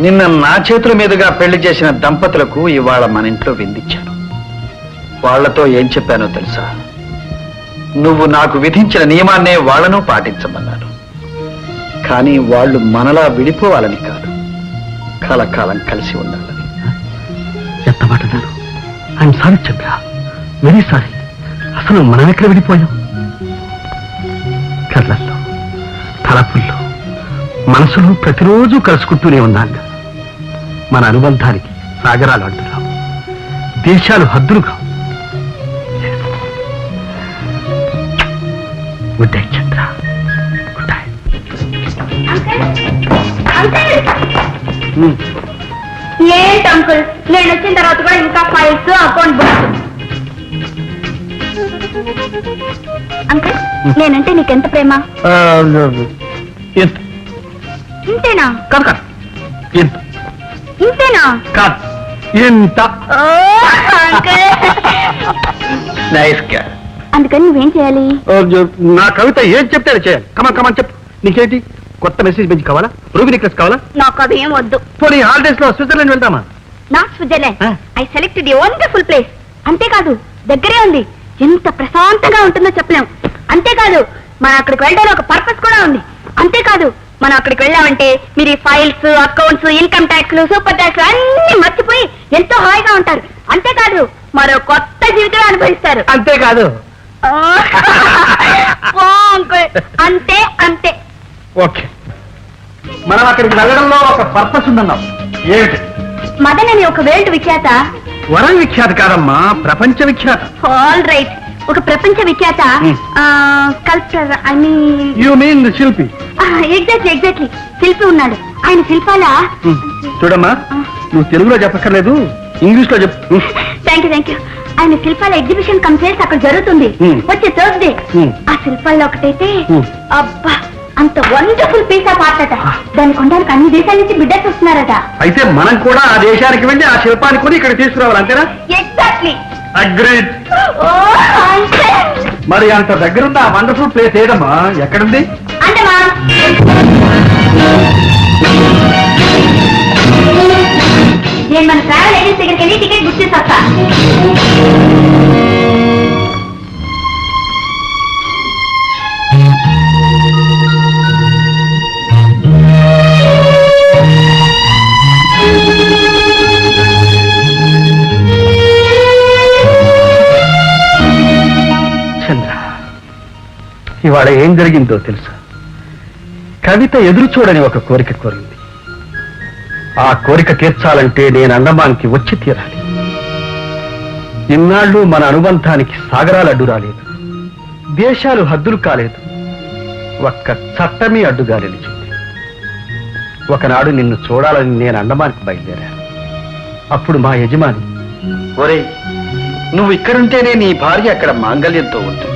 నిన్న నా చేతుల మీదుగా పెళ్ళి చేసిన దంపతులకు ఇవాళ మన ఇంట్లో విందిచ్చాను వాళ్ళతో ఏం చెప్పానో తెలుసా? నువ్వు నాకు విధించిన నియమాన్నే వాళ్ళను పాటించమన్నాను. కానీ వాళ్ళు మనలా విడిపోవాలని కాదు. కలకాలం కలిసి ఉండాలని. ఎంత మాట్లాడారు I'm sorry Chandra. Very sorry అసలు మనం ఎక్కడ విడిపోయాం? కళ్ళల్లో తలపుల్లో మనసులో ప్రతిరోజు కలుసుకుంటూనే ఉన్నాను మన అనుబంధానికి సాగరాలు అంటున్నాం దేశాలు హద్దులు కావు. Good night Chandra. Good night uncle నేను వచ్చిన తర్వాత కూడా ఇంకా ఫైల్స్ అకౌంట్ బుక్స్ అంకుల్ నేనంటే నీకెంత ప్రేమ? ఇంతేనా? కాదు కాదు. ఇంతేనా? కాదు అంకుల్. నైస్ అందుకని నువ్వేం చేయాలి? నా కవిత ఏం చెప్తే అది చేయాలి. కమన్ కమన్ చెప్పు. నీకేంటి? కొత్త మెసేజ్ బెంచ్ కావాలా? రూబీ నెక్లెస్ కావాలా? నాకు అదేం వద్దు. పోనీ హాలిడేస్లో Switzerland వెళ్తామా? Not Switzerland. I selected a wonderful place అంతేకాదు దగ్గరే ఉంది. ఎంత ప్రశాంతంగా ఉంటుందో చెప్పలేం. అంతేకాదు మనం అక్కడికి వెళ్ళడానికి ఒక పర్పస్ కూడా ఉంది. అంతేకాదు మనం అక్కడికి వెళ్ళామంటే మీరు ఈ files accounts income tax super tax అన్ని మర్చిపోయి ఎంతో హాయిగా ఉంటారు. అంతేకాదు మరో కొత్త జీవితం అనుభవిస్తారు. అంతేకాదు. Oh, uncle. అంతే అంతే. ఓకే. మనం అక్కడికి వెళ్ళడంలో ఒక పర్పస్ ఉందన్నాం. ఏమిటి? మదన్ అని ఒక వేల్డ్ విఖ్యాత. వరం విఖ్యాత కాదమ్మా ప్రపంచ విఖ్యాత. ఆల్ రైట్ ఒక ప్రపంచ విఖ్యాత Hmm. Culture I mean you mean శిల్పి ఎగ్జాక్ట్లీ ఎగ్జాక్ట్లీ శిల్పి ఉన్నాడు. ఆయన శిల్పాల? చూడమ్మా నువ్వు తెలుగులో చెప్పక్కర్లేదు ఇంగ్లీష్లో చెప్పు థ్యాంక్ యూ థ్యాంక్ యూ ఆయన శిల్పాల ఎగ్జిబిషన్ కమ్ సేల్స్ అక్కడ జరుగుతుంది. Hmm. వచ్చే థర్స్డే Hmm. ఆ శిల్పాల్లో ఒకటైతే Hmm. అబ్బా అంత వండర్ఫుల్ పీస్ ఆఫ్ ఆర్ట్ అట. దాన్ని కొనడానికి అన్ని దేశాల నుంచి బిడ్డర్స్ వస్తున్నారట. అయితే మనం కూడా ఆ దేశానికి వెళ్ళి ఆ శిల్పాన్ని కొని ఇక్కడ తీసుకురావాలి అంతేనా? ఎగ్జాక్ట్లీ అంటే మరి అంత దగ్గరున్న ఆ వండర్ఫుల్ ప్లేస్ ఏదమ్మా? ఎక్కడుంది? నేను మన ట్రావెల్ ఏజెన్సీ దగ్గరికి వెళ్ళి టికెట్ బుక్ చేసి వస్తా. ఇవాళ ఏం జరిగిందో తెలుసా? కవిత ఎదురు చూడని ఒక కోరిక కోరింది. ఆ కోరిక తీర్చాలంటే నేను అండమాన్కి వచ్చి తీరాలి. ఇన్నాళ్ళు మన అనుబంధానికి సాగరాలు అడ్డు రాలేదు. దేశాలు హద్దులు కాలేదు. ఒక్క చట్టమే అడ్డుగా నిలిచింది. ఒకనాడు నిన్ను చూడాలని నేను అండమాన్కి బయలుదేరాను. అప్పుడు మా యజమాని ఒరే నువ్వు ఇక్కడుంటేనే నీ భార్య అక్కడ మాంగళ్యంతో ఉంటుంది.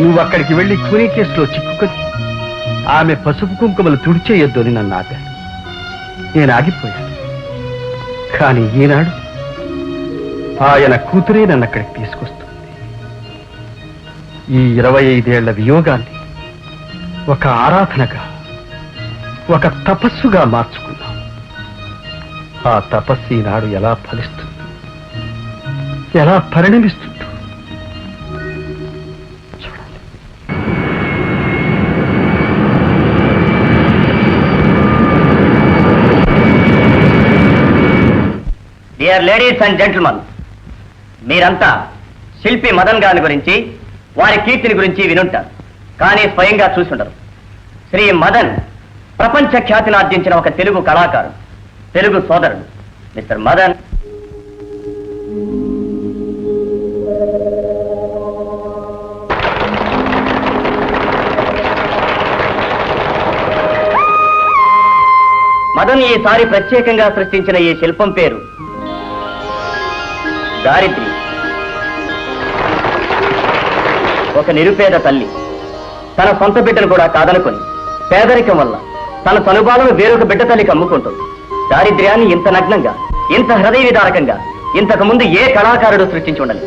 నువ్వు అక్కడికి వెళ్ళి కూనీ కేసులో చిక్కుకొని ఆమె పసుపు కుంకుమలు తుడిచేయొద్దు అని నన్ను ఆపాడు నేను ఆగిపోయాను. కానీ ఈనాడు ఆయన కూతురే నన్ను అక్కడికి తీసుకొస్తుంది. ఈ ఇరవై ఐదేళ్ళ వియోగాన్ని ఒక ఆరాధనగా ఒక తపస్సుగా మార్చుకున్నాం. ఆ తపస్సు ఈనాడు ఎలా ఫలిస్తుంది? ఎలా పరిణమిస్తుంది డియర్ లేడీస్ అండ్ జెంటిల్మన్ మీరంతా శిల్పి మదన్ గారి గురించి వారి కీర్తిని గురించి వినుంటారు కానీ స్వయంగా చూసుండరు. శ్రీ మదన్ ప్రపంచ ఖ్యాతిని ఆర్జించిన ఒక తెలుగు కళాకారుడు తెలుగు సోదరుడు మిస్టర్ మదన్. మదన్ ఈసారి ప్రత్యేకంగా సృష్టించిన ఈ శిల్పం పేరు దారిద్రి ఒక నిరుపేద తల్లి తన సొంత బిడ్డను కూడా కాదనుకొని పేదరికం వల్ల తన తనుబాలను వేరొక బిడ్డ తల్లికి అమ్ముకుంటుంది. దారిద్ర్యాన్ని ఇంత నగ్నంగా ఇంత హృదయ విదారకంగా ఇంతకు ముందు ఏ కళాకారుడు సృష్టించి ఉండదు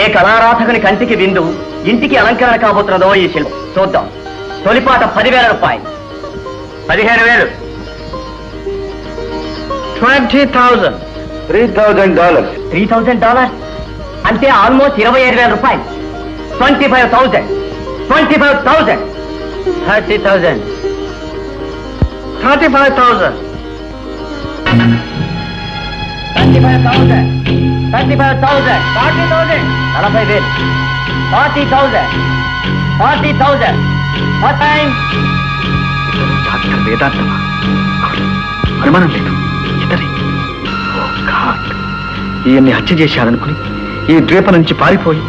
ఏ కళారాధకుని కంటికి విందు ఇంటికి అలంకరణ కాబోతున్నదో ఈ శిల్పం చూద్దాం. తొలిపాట పదివేల రూపాయలు. పదిహేను వేలు. Twenty thousand three thousand dollars. Three thousand dollars? అంటే ఆల్మోస్ట్ ఇరవై ఐదు వేల రూపాయలు. Twenty five thousand. Twenty five thousand. Thirty thousand. Thirty five thousand. Thirty five thousand. Thirty five thousand. Forty thousand. నలభై వేలు. Forty thousand. Forty thousand. Doctor వేదాంతమా? అనుమానం లేదు. God ఈయన్ని హత్య చేశారనుకుని ఈ ద్వీప నుంచి పారిపోయి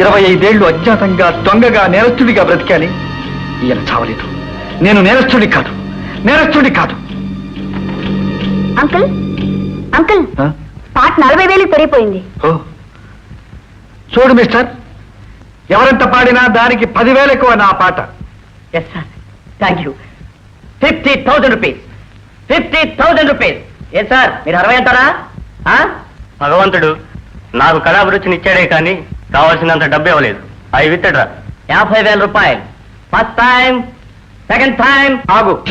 ఇరవై ఐదేళ్ళు అజ్ఞాతంగా దొంగగా నేరస్తుడిగా బ్రతికాని ఈయన చావలేదు. నేను నేరస్తుడి కాదు. నేరస్తుడి కాదు. అంకుల్? అంకుల్ ఆ? పాట నలభై వేలు పెరిగిపోయింది. ఓ. చూడు మిస్టర్ ఎవరెంత పాడినా దానికి పదివేలు ఎక్కువ నా పాట. Yes sir thank you fifty thousand rupees fifty thousand rupees A sir మీరు అరవై అంటారా? భగవంతుడు నాకు కళాభిరుచిని ఇచ్చాడే కానీ కావాల్సినంత డబ్బు ఇవ్వలేదు అవి విత్తడ్రా. యాభై వేల రూపాయలు. ఫస్ట్ టైం సెకండ్ టైం ఆగు.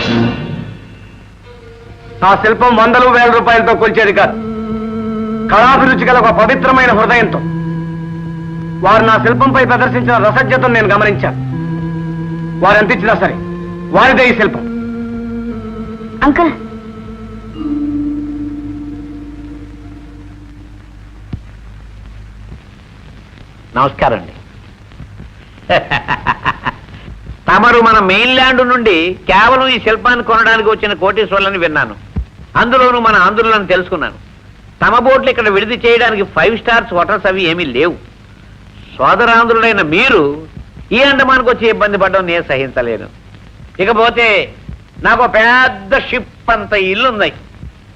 నా శిల్పం వందలు వేల రూపాయలతో కొలిచేది కాదు. కళాభిరుచి గల ఒక పవిత్రమైన హృదయంతో. వారు నా శిల్పంపై ప్రదర్శించిన రసజ్ఞతను నేను గమనించాను. వారు ఇచ్చినా సరే వారిదే ఈ శిల్పం. అంకుల్ నమస్కారం అండి తమరు మన మెయిన్ ల్యాండ్ నుండి కేవలం ఈ శిల్పాన్ని కొనడానికి వచ్చిన కోటేశ్వర్లని విన్నాను. అందులోనూ మన ఆంధ్రులను తెలుసుకున్నాను. తమ బోట్లు ఇక్కడ విడిది చేయడానికి ఫైవ్ స్టార్స్ హోటల్స్ అవి ఏమీ లేవు. సోదరాంధ్రుడైన మీరు ఈ అండమానికి వచ్చి ఇబ్బంది పడడం నేను సహించలేను. ఇకపోతే నాకు ఒక పెద్ద షిప్ అంత ఇల్లు ఉన్నాయి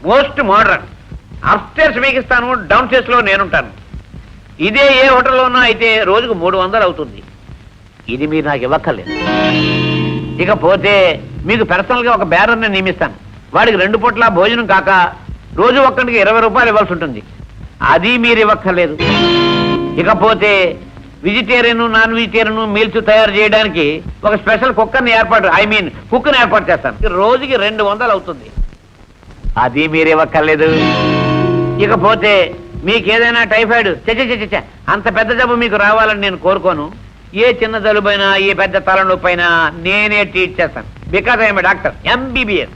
మోస్ట్ మోడర్న్. అప్స్టేర్స్ మీకు ఇస్తాను డౌన్ స్టేర్స్ నేనుంటాను. ఇదే ఏ హోటల్లోనో అయితే రోజుకు మూడు వందలు అవుతుంది. ఇది మీరు నాకు ఇవ్వక్కర్లేదు. ఇకపోతే మీకు పర్సనల్గా ఒక బేరర్ని నియమిస్తాను. వాడికి రెండు పూట్ల భోజనం కాక రోజు ఒక్కడికి ఇరవై రూపాయలు ఇవ్వాల్సి ఉంటుంది. అది మీరు ఇవ్వక్కర్లేదు. ఇకపోతే వెజిటేరియన్ నాన్ వెజిటేరియన్ మీల్స్ తయారు చేయడానికి ఒక స్పెషల్ కుక్కర్ని ఏర్పాటు ఐ మీన్ కుక్కర్ని ఏర్పాటు చేస్తాను. రోజుకి రెండు వందలు అవుతుంది. అది మీరు ఇవ్వక్కర్లేదు. ఇకపోతే మీకేదైనా టైఫాయిడ్ చచ్చ అంత పెద్ద జబ్బు మీకు రావాలని నేను కోరుకోను. ఏ చిన్న జలుబైనా ఏ పెద్ద తలనొప్పైనా నేనే ట్రీట్ చేస్తాను. Because I'm doctor MBBS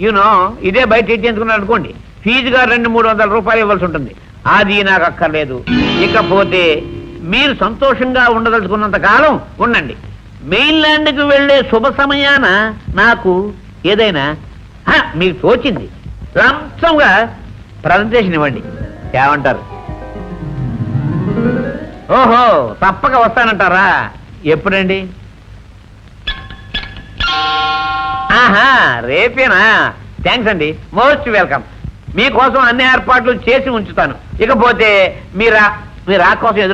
you know ఇదే బయట ట్రీట్ చేసుకున్నాను అనుకోండి ఫీజుగా రెండు మూడు వందల రూపాయలు ఇవ్వాల్సి ఉంటుంది. అది నాకు అక్కర్లేదు. ఇకపోతే మీరు సంతోషంగా ఉండదలుచుకున్నంత కాలం ఉండండి. మెయిన్ ల్యాండ్కి వెళ్ళే శుభ సమయాన నాకు ఏదైనా హ, మీకు తోచింది. లంచంగా ప్రజెంటేషన్ ఇవ్వండి. ఏమంటారు? ఓహో తప్పక వస్తానంటారా? ఎప్పుడండి? ఆహా రేపేనా? థ్యాంక్స్ అండి మోస్ట్ వెల్కమ్. మీకోసం అన్ని ఏర్పాట్లు చేసి ఉంచుతాను. ఇకపోతే మీరా మీరు ఆ కోసం